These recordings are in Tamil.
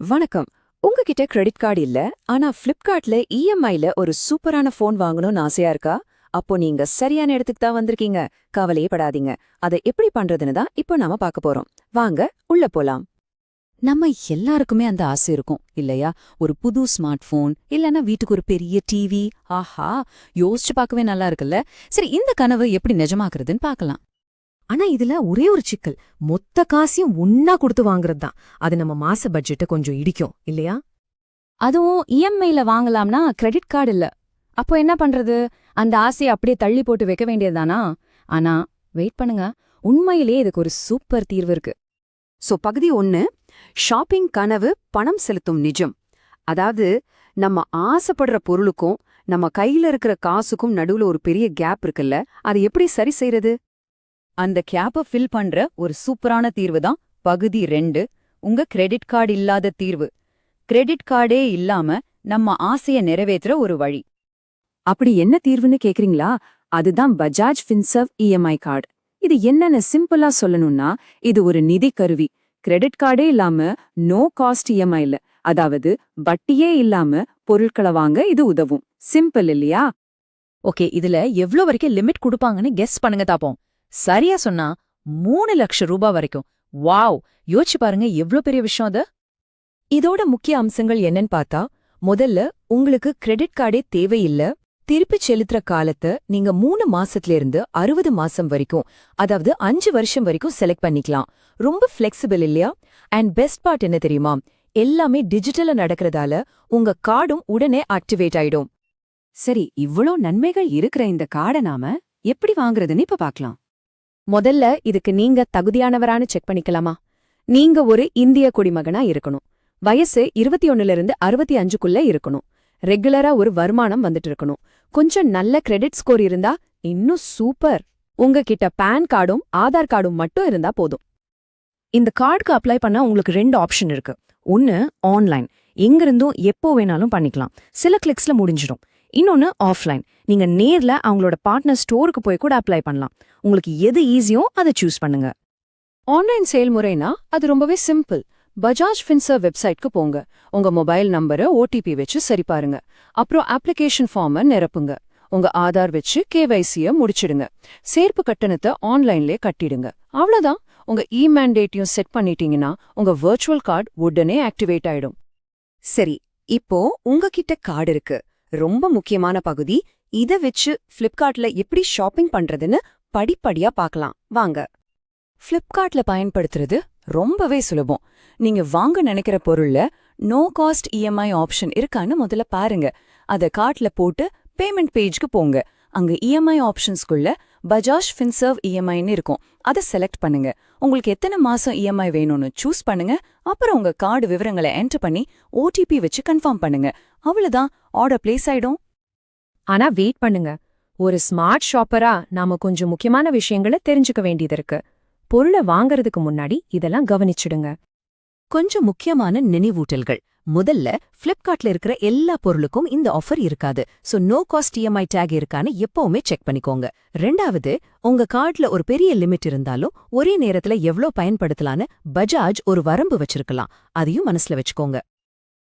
வணக்கம். உங்ககிட்ட கிரெடிட் கார்டு இல்ல ஆனா பிளிப்கார்ட்ல இஎம்ஐல ஒரு சூப்பரான ஃபோன் வாங்கணும்னு ஆசையா இருக்கா? அப்போ நீங்க சரியான இடத்துக்கு தான் வந்திருக்கீங்க. கவலையே படாதீங்க. அதை எப்படி பண்றதுன்னு தான் இப்போ நாம பார்க்க போறோம். வாங்க உள்ள போலாம். நம்ம எல்லாருக்குமே அந்த ஆசை இருக்கும் இல்லையா? ஒரு புது ஸ்மார்ட் போன் இல்லனா வீட்டுக்கு ஒரு பெரிய டிவி ஆஹா யோசிச்சு பார்க்கவே நல்லா இருக்குல்ல? சரி இந்த கனவு எப்படி நிஜமாக்குறதுன்னு பார்க்கலாம். ஆனா இதுல ஒரே ஒரு சிக்கல். மொத்த காசையும் ஒன்னா கொடுத்து வாங்குறது தான் அது நம்ம மாச பட்ஜெட்டை கொஞ்சம் இடிக்கும். இல்லையா? அதுவும் இஎம்ஐல வாங்கலாம்னா கிரெடிட் கார்டு இல்ல. அப்போ என்ன பண்றது? அந்த ஆசையை அப்படியே தள்ளி போட்டு வைக்க வேண்டியதுதானா? ஆனா வெயிட் பண்ணுங்க. உண்மையிலேயே இதுக்கு ஒரு சூப்பர் தீர்வு இருக்கு. சோ பகுதி ஒன்னு ஷாப்பிங் கனவு பணம் செலுத்தும் நிஜம். அதாவது நம்ம ஆசைப்படுற பொருளுக்கும் நம்ம கையில இருக்கிற காசுக்கும் நடுவுல ஒரு பெரிய கேப் இருக்குல்ல? அதை எப்படி சரி செய்யறது அந்த கேப்பை ஃபில் பண்ற ஒரு சூப்பரான தீர்வு தான் பகுதி ரெண்டு உங்க கிரெடிட் கார்டு இல்லாத தீர்வு. கிரெடிட் கார்டே இல்லாம நம்ம ஆசைய நிறைவேத்துற ஒரு வழி. அப்படி என்ன தீர்வுன்னு கேக்குறீங்களா? அதுதான் பஜாஜ் ஃபின்சர்வ் இஎம்ஐ கார்டு. இது என்னன்னு சிம்பிளா சொல்லணும்னா இது ஒரு நிதி கருவி. கிரெடிட் கார்டே இல்லாம நோ காஸ்ட் இஎம்ஐ இல்ல அதாவது வட்டியே இல்லாம பொருட்களை வாங்க இது உதவும். சிம்பிள் இல்லையா? ஓகே இதுல எவ்ளோ வரைக்கும் லிமிட் கொடுப்பாங்கன்னு கெஸ் பண்ணுங்க தாப்போம். சரியா சொன்னா மூணு லட்சம் ரூபாய் வரைக்கும். வாவ்! யோசிச்சு பாருங்க எவ்ளோ பெரிய விஷயம் அது? இதோட முக்கிய அம்சங்கள் என்னன்னு பார்த்தா முதல்ல உங்களுக்கு கிரெடிட் கார்டே தேவையில்ல. திருப்பி செலுத்துற காலத்தை நீங்க மூணு மாசத்துல இருந்து அறுபது மாசம் வரைக்கும் அதாவது அஞ்சு வருஷம் வரைக்கும் செலக்ட் பண்ணிக்கலாம். ரொம்ப ஃபிளெக்சிபிள் இல்லையா? அண்ட் பெஸ்ட் பார்ட் என்ன தெரியுமா? எல்லாமே டிஜிட்டலா நடக்கிறதால உங்க கார்டும் உடனே ஆக்டிவேட் ஆயிடும். சரி இவ்ளோ நன்மைகள் இருக்கிற இந்த கார்டை நாம எப்படி வாங்குறதுன்னு இப்ப பார்க்கலாம். முதல்ல இதுக்கு நீங்க தகுதியானவரான்னு செக் பண்ணிக்கலாமா? நீங்க ஒரு இந்திய குடிமகனா இருக்கணும். வயசு இருபத்தி ஒன்னுல இருந்து அறுபத்தி அஞ்சுக்குள்ள இருக்கணும். ரெகுலரா ஒரு வருமானம் வந்துட்டு இருக்கணும். கொஞ்சம் நல்ல கிரெடிட் ஸ்கோர் இருந்தா இன்னும் சூப்பர். உங்ககிட்ட பான் கார்டும் ஆதார் கார்டும் மட்டும் இருந்தா போதும். இந்த கார்டுக்கு அப்ளை பண்ண உங்களுக்கு ரெண்டு ஆப்ஷன் இருக்கு. ஒன்னு ஆன்லைன் எங்கிருந்தும் எப்போ வேணாலும் பண்ணிக்கலாம். சில கிளிக்ஸ்ல முடிஞ்சிடும். இன்னொன்னு ஆஃப்லைன் நீங்க நேர்ல அவங்களோட பார்ட்னர் ஸ்டோருக்கு போய் கூட அப்ளை பண்ணலாம். உங்களுக்கு எது ஈஸியோ அதை சூஸ் பண்ணுங்க. ஆன்லைன் செயல்முறைனா அது ரொம்பவே சிம்பிள் பஜாஜ் ஃபின்சர் வெப்சைட்க்கு போங்க. உங்க மொபைல் நம்பரை ஓடிபி வச்சு சரி பாருங்க. அப்புறம் அப்ளிகேஷன் ஃபார்மை நிரப்புங்க. உங்க ஆதார் வச்சு கேவைசிய முடிச்சிடுங்க. சேர்ப்பு கட்டணத்தை ஆன்லைன்லயே கட்டிடுங்க. அவ்வளோதான் உங்க இ மேண்டேட்டையும் செட் பண்ணிட்டீங்கன்னா உங்க வர்ச்சுவல் கார்டு உடனே ஆக்டிவேட் ஆயிடும். சரி இப்போ உங்ககிட்ட கார்டு இருக்கு. ரொம்ப முக்கியமான பகுதி. இத வச்சு ஃப்ளிப்கார்ட்ல எப்படி ஷாப்பிங் பண்றதுன்னு படிப்படியா பார்க்கலாம் வாங்க. ஃப்ளிப்கார்ட்ல பயன்படுத்துறது ரொம்பவே சுலபம். நீங்க வாங்க நினைக்கிற பொருள்ல நோ காஸ்ட் இஎம்ஐ ஆப்ஷன் இருக்கான்னு முதல்ல பாருங்க. அத கார்ட்ல போட்டு பேமெண்ட் பேஜ்க்கு போங்க. அங்க இஎம்ஐ ஆப்ஷன்ஸ்குள்ள பஜாஜ் ஃபின்சர்வ் இஎம்ஐன்னு இருக்கும். அதை செலக்ட் பண்ணுங்க. உங்களுக்கு எத்தனை மாசம் இஎம்ஐ வேணும்னு சூஸ் பண்ணுங்க. அப்புறம் உங்க கார்டு விவரங்களை என்டர் பண்ணி ஓடிபி வச்சு கன்ஃபார்ம் பண்ணுங்க. அவ்வளவுதான். ஆர்டர் பிளேஸ் ஆயிடும். ஆனா வெயிட் பண்ணுங்க. ஒரு ஸ்மார்ட் ஷாப்பரா நாம கொஞ்சம் முக்கியமான விஷயங்களை தெரிஞ்சுக்க வேண்டியது இருக்கு. பொருளை வாங்கறதுக்கு முன்னாடி இதெல்லாம் கவனிச்சிடுங்க. கொஞ்சம் முக்கியமான நினைவூட்டல்கள். முதல்ல பிளிப்கார்ட்ல இருக்கிற எல்லா பொருளுக்கும் இந்த ஆஃபர் இருக்காது. So no cost EMI tag இருக்கான்னு எப்பவுமே செக் பண்ணிக்கோங்க. ரெண்டாவது உங்க கார்டுல ஒரு பெரிய லிமிட் இருந்தாலும் ஒரே நேரத்துல எவ்ளோ பயன்படுத்தலான்னு பஜாஜ் ஒரு வரம்பு வச்சிருக்கலாம். அதையும் மனசுல வச்சுக்கோங்க.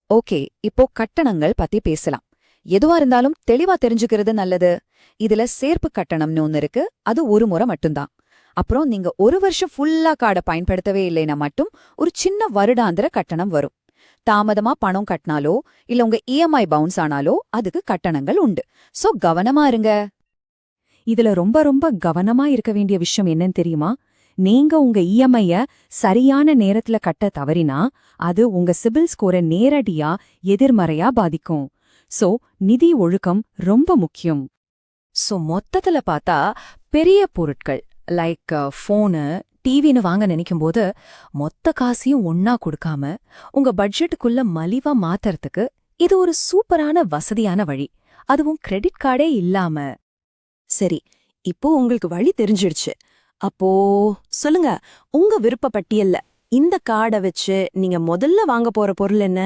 ஓகே இப்போ கட்டணங்கள் பத்தி பேசலாம். எதுவா இருந்தாலும் தெளிவா தெரிஞ்சுக்கிறது நல்லது. இதுல சேர்ப்பு கட்டணம்னு ஒன்னு இருக்கு. அது ஒரு முறை மட்டும்தான். அப்புறம் நீங்க ஒரு வருஷம் ஃபுல்லா கார்டை பயன்படுத்தவே இல்லைன்னா மட்டும் ஒரு சின்ன வருடாந்திர கட்டணம் வரும். தாமதமா பணம் கட்டினாலோ இல்ல உங்க இஎம்ஐ பவுன்ஸ் ஆனாலோ அதுக்கு கட்டணங்கள் உண்டு. சோ கவனமா இருங்க. இதுல ரொம்ப ரொம்ப கவனமா இருக்க வேண்டிய விஷயம் என்னன்னு தெரியுமா? நீங்க உங்க இஎம்ஐய சரியான நேரத்துல கட்ட தவறினா அது உங்க சிபில் ஸ்கோரை நேரடியா எதிர்மறையா பாதிக்கும். சோ நிதி ஒழுக்கம் ரொம்ப முக்கியம். சோ மொத்தத்துல பார்த்தா பெரிய பொருட்கள் லைக் ஃபோனு டிவின்னு வாங்க நினைக்கும் போது மொத்த காசையும் ஒன்னா கொடுக்காம உங்க பட்ஜெட்டுக்குள்ள மலிவா மாத்தறதுக்கு இது ஒரு சூப்பரான வசதியான வழி. அதுவும் கிரெடிட் கார்டே இல்லாம. சரி இப்போ உங்களுக்கு வழி தெரிஞ்சிடுச்சு. அப்போ சொல்லுங்க உங்க விருப்ப பட்டியல்ல இந்த கார்டை வச்சு நீங்க முதல்ல வாங்க போற பொருள் என்ன?